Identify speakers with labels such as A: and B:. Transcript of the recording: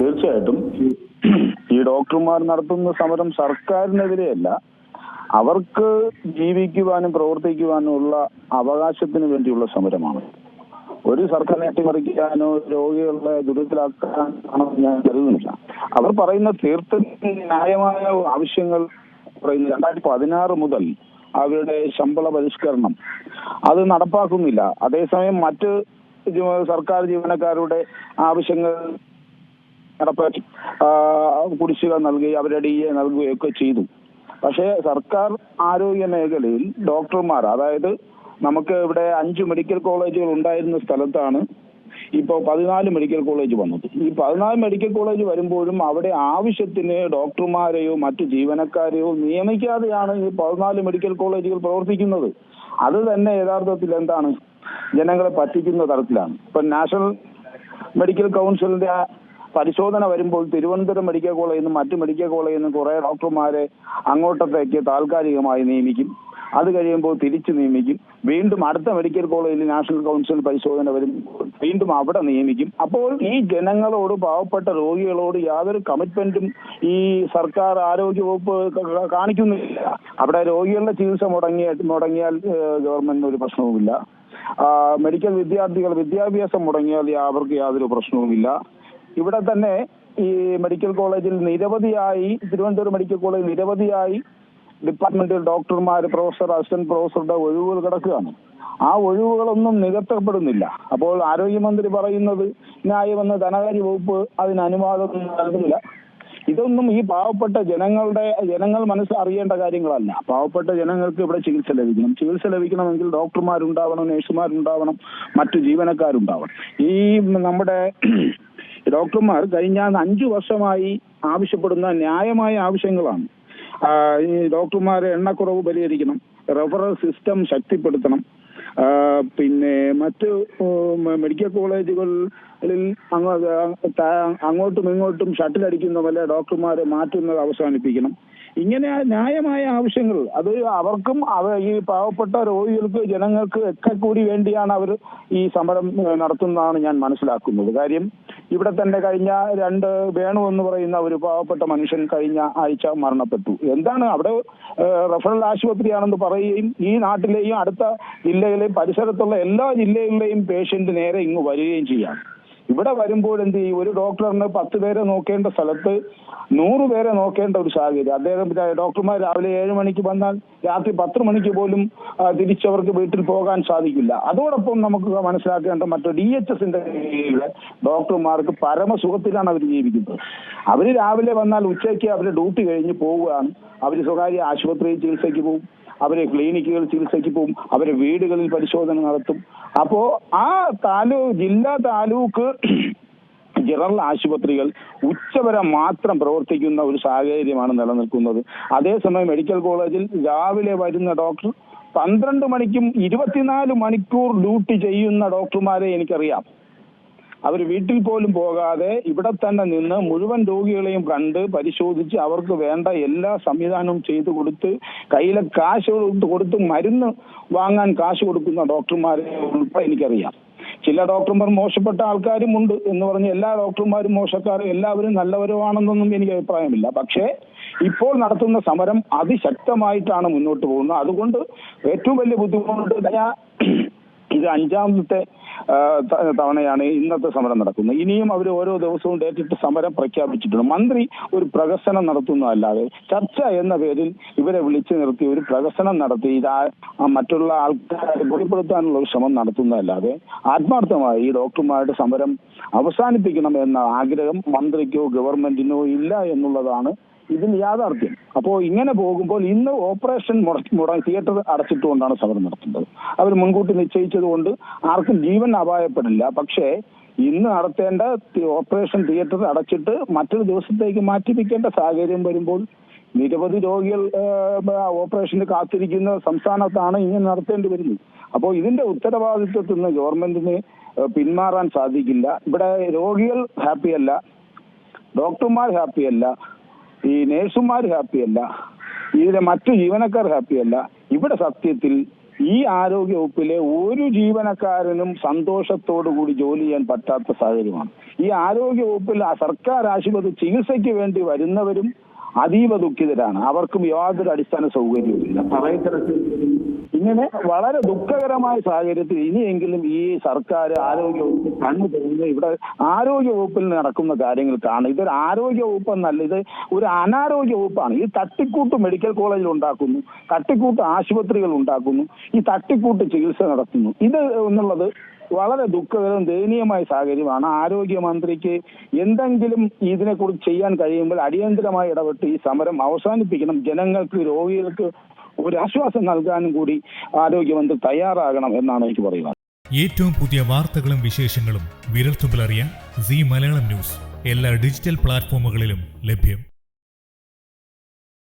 A: തീർച്ചയായിട്ടും ഈ- ഡോക്ടർമാർ നടത്തുന്ന സമരം സർക്കാരിനെതിരെയല്ല. അവർക്ക് ജീവിക്കുവാനും പ്രവർത്തിക്കുവാനും ഉള്ള അവകാശത്തിന് വേണ്ടിയുള്ള സമരമാണ്. ഒരു സർക്കാർ അട്ടിമറിക്കാനോ രോഗികളെ ദുരിതത്തിലാക്കാനോ ഞാൻ കരുതുന്നില്ല. അവർ പറയുന്ന തീർത്തും ന്യായമായ ആവശ്യങ്ങൾ പറയുന്നത് രണ്ടായിരത്തി പതിനാറ് മുതൽ അവരുടെ ശമ്പള പരിഷ്കരണം അത് നടപ്പാക്കുന്നില്ല. അതേസമയം മറ്റ് സർക്കാർ ജീവനക്കാരുടെ ആവശ്യങ്ങൾ നടപ്പാക്കി കുടിശ്ശിക നൽകുകയും അവരെ ഡി എ നൽകുകയൊക്കെ ചെയ്തു. പക്ഷേ സർക്കാർ ആരോഗ്യ മേഖലയിൽ ഡോക്ടർമാർ അതായത് നമുക്ക് ഇവിടെ അഞ്ച് മെഡിക്കൽ കോളേജുകൾ ഉണ്ടായിരുന്ന സ്ഥലത്താണ് ഇപ്പോൾ പതിനാല് മെഡിക്കൽ കോളേജ് വന്നത്. ഈ പതിനാല് മെഡിക്കൽ കോളേജ് വരുമ്പോഴും അവിടെ ആവശ്യത്തിന് ഡോക്ടർമാരെയോ മറ്റു ജീവനക്കാരെയോ നിയമിക്കാതെയാണ് ഈ പതിനാല് മെഡിക്കൽ കോളേജുകൾ പ്രവർത്തിക്കുന്നത്. അത് തന്നെ യഥാർത്ഥത്തിൽ എന്താണ്? ജനങ്ങളെ പറ്റിക്കുന്ന തരത്തിലാണ്. ഇപ്പൊ നാഷണൽ മെഡിക്കൽ കൗൺസിലിന്റെ പരിശോധന വരുമ്പോൾ തിരുവനന്തപുരം മെഡിക്കൽ കോളേജിൽ നിന്നും മറ്റ് മെഡിക്കൽ കോളേജിൽ നിന്നും കുറെ ഡോക്ടർമാരെ അങ്ങോട്ടത്തേക്ക് താൽക്കാലികമായി നിയമിക്കും. അത് കഴിയുമ്പോൾ തിരിച്ചു നിയമിക്കും. വീണ്ടും അടുത്ത മെഡിക്കൽ കോളേജിൽ നാഷണൽ കൗൺസിൽ പരിശോധന വരും വീണ്ടും അവിടെ നിയമിക്കും. അപ്പോൾ ഈ ജനങ്ങളോട് പാവപ്പെട്ട രോഗികളോട് യാതൊരു കമ്മിറ്റ്മെന്റും ഈ സർക്കാർ ആരോഗ്യ വകുപ്പ് ക- ക- കാണിക്കുന്നില്ല. അവിടെ രോഗികളുടെ ചികിത്സ മുടങ്ങിയ മുടങ്ങിയാൽ ഗവൺമെന്റിന് ഒരു പ്രശ്നവുമില്ല. മെഡിക്കൽ വിദ്യാർത്ഥികൾ വിദ്യാഭ്യാസം മുടങ്ങിയാൽ അവർക്ക് യാതൊരു പ്രശ്നവുമില്ല. ഇവിടെ തന്നെ ഈ മെഡിക്കൽ കോളേജിൽ നിരവധിയായി തിരുവനന്തപുരം മെഡിക്കൽ കോളേജിൽ നിരവധിയായി ഡിപ്പാർട്ട്മെന്റിൽ ഡോക്ടർമാർ പ്രൊഫസർ അസിസ്റ്റന്റ് പ്രൊഫസറുടെ ഒഴിവുകൾ കിടക്കുകയാണ്. ആ ഒഴിവുകളൊന്നും നികത്തപ്പെടുന്നില്ല. അപ്പോൾ ആരോഗ്യമന്ത്രി പറയുന്നത് ന്യായമെന്ന് ധനകാര്യ വകുപ്പ് അതിന് അനുവാദം നൽകുന്നില്ല. ഇതൊന്നും ഈ പാവപ്പെട്ട ജനങ്ങളുടെ ജനങ്ങൾ മനസ്സ് അറിയേണ്ട കാര്യങ്ങളല്ല. പാവപ്പെട്ട ജനങ്ങൾക്ക് ഇവിടെ ചികിത്സ ലഭിക്കണം. ചികിത്സ ലഭിക്കണമെങ്കിൽ ഡോക്ടർമാരുണ്ടാവണം നഴ്സുമാരുണ്ടാവണം മറ്റു ജീവനക്കാരുണ്ടാവണം. ഈ നമ്മുടെ ഡോക്ടർമാർ കഴിഞ്ഞ അഞ്ചു വർഷമായി ആവശ്യപ്പെടുന്ന ന്യായമായ ആവശ്യങ്ങളാണ്. ഡോക്ടർമാരെ എണ്ണക്കുറവ് പരിഹരിക്കണം റെഫറൽ സിസ്റ്റം ശക്തിപ്പെടുത്തണം. പിന്നെ മറ്റ് മെഡിക്കൽ കോളേജുകളിൽ അങ്ങ് അങ്ങോട്ടും ഇങ്ങോട്ടും ഷട്ടിൽ അടിക്കുന്ന പോലെ ഡോക്ടർമാരെ മാറ്റുന്നത് അവസാനിപ്പിക്കണം. ഇങ്ങനെ ന്യായമായ ആവശ്യങ്ങൾ അത് അവർക്കും അവ ഈ പാവപ്പെട്ട രോഗികൾക്ക് ജനങ്ങൾക്ക് ഒക്കെ കൂടി വേണ്ടിയാണ് അവർ ഈ സമരം നടത്തുന്നതാണ് ഞാൻ മനസ്സിലാക്കുന്നത്. കാര്യം ഇവിടെ തന്നെ കഴിഞ്ഞ രണ്ട് വേണു എന്ന് പറയുന്ന ഒരു പാവപ്പെട്ട മനുഷ്യൻ കഴിഞ്ഞ ആഴ്ച മരണപ്പെട്ടു. എന്താണ് അവിടെ റഫറൽ ആശുപത്രിയാണെന്ന് പറയുകയും ഈ നാട്ടിലെയും അടുത്ത ജില്ലയിലെയും പരിസരത്തുള്ള എല്ലാ ജില്ലകളിലെയും പേഷ്യന്റ് നേരെ ഇങ്ങ് വരികയും ചെയ്യാം. ഇവിടെ വരുമ്പോൾ എന്ത് ചെയ്യും? ഒരു ഡോക്ടറിന് പത്ത് പേരെ നോക്കേണ്ട സ്ഥലത്ത് നൂറ് പേരെ നോക്കേണ്ട ഒരു സാഹചര്യം. അദ്ദേഹം ഡോക്ടർമാർ രാവിലെ ഏഴ് മണിക്ക് വന്നാൽ രാത്രി പത്ത് മണിക്ക് പോലും തിരിച്ചവർക്ക് വീട്ടിൽ പോകാൻ സാധിക്കില്ല. അതോടൊപ്പം നമുക്ക് മനസ്സിലാക്കേണ്ട മറ്റു ഡി എച്ച് എസിന്റെ കീഴിലെ ഡോക്ടർമാർക്ക് പരമസുഖത്തിലാണ് അവർ ജീവിക്കുന്നത്. അവർ രാവിലെ വന്നാൽ ഉച്ചയ്ക്ക് അവർ ഡ്യൂട്ടി കഴിഞ്ഞ് പോവുകയാണ്. അവർ സ്വകാര്യ ആശുപത്രിയിൽ ചികിത്സയ്ക്ക് പോകും അവരെ ക്ലിനിക്കുകൾ ചികിത്സയ്ക്ക് പോകും അവരെ വീടുകളിൽ പരിശോധന നടത്തും. അപ്പോ ആ താലൂക്ക് ജില്ലാ താലൂക്ക് ജനറൽ ആശുപത്രികൾ ഉച്ചവരെ മാത്രം പ്രവർത്തിക്കുന്ന ഒരു സാഹചര്യമാണ് നിലനിൽക്കുന്നത്. അതേസമയം മെഡിക്കൽ കോളേജിൽ രാവിലെ വരുന്ന ഡോക്ടർ പന്ത്രണ്ട് മണിക്കും ഇരുപത്തിനാല് മണിക്കൂർ ഡ്യൂട്ടി ചെയ്യുന്ന ഡോക്ടർമാരെ എനിക്കറിയാം. അവർ വീട്ടിൽ പോലും പോകാതെ ഇവിടെ തന്നെ നിന്ന് മുഴുവൻ രോഗികളെയും കണ്ട് പരിശോധിച്ച് അവർക്ക് വേണ്ട എല്ലാ സംവിധാനവും ചെയ്തു കൊടുത്ത് കയ്യിലെ കാശ് കൊടുത്ത് കൊടുത്ത് മരുന്ന് വാങ്ങാൻ കാശ് കൊടുക്കുന്ന ഡോക്ടർമാരെ എനിക്കറിയാം. ചില ഡോക്ടർമാർ മോശപ്പെട്ട ആൾക്കാരും ഉണ്ട് എന്ന് പറഞ്ഞ് എല്ലാ ഡോക്ടർമാരും മോശക്കാരും എല്ലാവരും നല്ലവരുമാണെന്നൊന്നും എനിക്ക് അഭിപ്രായമില്ല. പക്ഷേ ഇപ്പോൾ നടത്തുന്ന സമരം അതിശക്തമായിട്ടാണ് മുന്നോട്ട് പോകുന്നത്. അതുകൊണ്ട് ഏറ്റവും വലിയ ബുദ്ധിമുട്ട് ഇത് അഞ്ചാമത്തെ തവണയാണ് ഇന്നത്തെ സമരം നടക്കുന്നത്. ഇനിയും അവർ ഓരോ ദിവസവും ഡേറ്റിട്ട് സമരം പ്രഖ്യാപിച്ചിട്ടുണ്ട്. മന്ത്രി ഒരു പ്രകസനം നടത്തുന്നതല്ലാതെ ചർച്ച എന്ന പേരിൽ ഇവരെ വിളിച്ചു നിർത്തി ഒരു പ്രകസനം നടത്തി ഇത് മറ്റുള്ള ആൾക്കാരെ ബോധ്യപ്പെടുത്താനുള്ള ഒരു ശ്രമം നടത്തുന്നതല്ലാതെ ആത്മാർത്ഥമായി ഈ ഡോക്ടർമാരുടെ സമരം അവസാനിപ്പിക്കണം എന്ന ആഗ്രഹം മന്ത്രിക്കോ ഗവൺമെന്റിനോ ഇല്ല എന്നുള്ളതാണ് ഇതിൽ യാഥാർത്ഥ്യം. അപ്പോൾ ഇങ്ങനെ പോകുമ്പോൾ ഇന്ന് ഓപ്പറേഷൻ മുടങ്ങി മുട തിയേറ്റർ അടച്ചിട്ടുകൊണ്ടാണ് സമരം നടത്തുന്നത്. അവർ മുൻകൂട്ടി നിശ്ചയിച്ചത് കൊണ്ട് ആർക്കും ജീവൻ അപായപ്പെടില്ല. പക്ഷേ ഇന്ന് നടത്തേണ്ട ഓപ്പറേഷൻ തിയേറ്റർ അടച്ചിട്ട് മറ്റൊരു ദിവസത്തേക്ക് മാറ്റിവെക്കേണ്ട സാഹചര്യം വരുമ്പോൾ നിരവധി രോഗികൾ ഓപ്പറേഷന് കാത്തിരിക്കുന്ന സംസ്ഥാനത്താണ് ഇങ്ങനെ നടത്തേണ്ടി വരുന്നത്. അപ്പോൾ ഇതിന്റെ ഉത്തരവാദിത്വത്തിൽ നിന്ന് ഗവൺമെന്റിന് പിന്മാറാൻ സാധിക്കില്ല. ഇവിടെ രോഗികൾ ഹാപ്പിയല്ല. ഡോക്ടർമാർ ഹാപ്പിയല്ല. ഈ നേഴ്സുമാർ ഹാപ്പിയല്ല. ഇതിലെ മറ്റു ജീവനക്കാർ ഹാപ്പിയല്ല. ഇവിടെ സത്യത്തിൽ ഈ ആരോഗ്യ വകുപ്പിലെ ഒരു ജീവനക്കാരനും സന്തോഷത്തോടു കൂടി ജോലി ചെയ്യാൻ പറ്റാത്ത സാഹചര്യമാണ്. ഈ ആരോഗ്യ വകുപ്പിൽ സർക്കാർ ആശുപത്രി ചികിത്സയ്ക്ക് വേണ്ടി വരുന്നവരും അതീവ ദുഃഖിതരാണ്. അവർക്കും യാതൊരു അടിസ്ഥാന സൗകര്യവുമില്ല. ഇങ്ങനെ വളരെ ദുഃഖകരമായ സാഹചര്യത്തിൽ ഇനിയെങ്കിലും ഈ സർക്കാർ ആരോഗ്യ വകുപ്പ് കണ്ണു തുറന്ന് ഇവിടെ ആരോഗ്യ വകുപ്പിൽ നടക്കുന്ന കാര്യങ്ങൾക്കാണ് കാണും. ഇതൊരു ആരോഗ്യ വകുപ്പ് എന്നല്ല ഇത് ഒരു അനാരോഗ്യ വകുപ്പാണ് ഈ തട്ടിക്കൂട്ട് മെഡിക്കൽ കോളേജിൽ ഉണ്ടാക്കുന്നു തട്ടിക്കൂട്ട് ആശുപത്രികൾ ഉണ്ടാക്കുന്നു ഈ തട്ടിക്കൂട്ട് ചികിത്സ നടത്തുന്നു. ഇത് എന്നുള്ളത് വളരെ ദുഃഖകരവും ദയനീയമായ സാഹചര്യമാണ്. ആരോഗ്യമന്ത്രിക്ക് എന്തെങ്കിലും ഇതിനെക്കുറിച്ച് ചെയ്യാൻ കഴിയുമ്പോൾ അടിയന്തരമായി ഇടപെട്ട് ഈ സമരം അവസാനിപ്പിക്കണം. ജനങ്ങൾക്ക് രോഗികൾക്ക് ഒരു ആശ്വാസം നൽകാനും കൂടി ആരോഗ്യമന്ത്രി തയ്യാറാകണം എന്നാണ് എനിക്ക് പറയുന്നത്.
B: ഏറ്റവും പുതിയ വാർത്തകളും വിശേഷങ്ങളും വിരൽത്തുമ്പിലറിയാൻ സി മലയാളം ന്യൂസ്. എല്ലാ ഡിജിറ്റൽ പ്ലാറ്റ്ഫോമുകളിലും ലഭ്യം.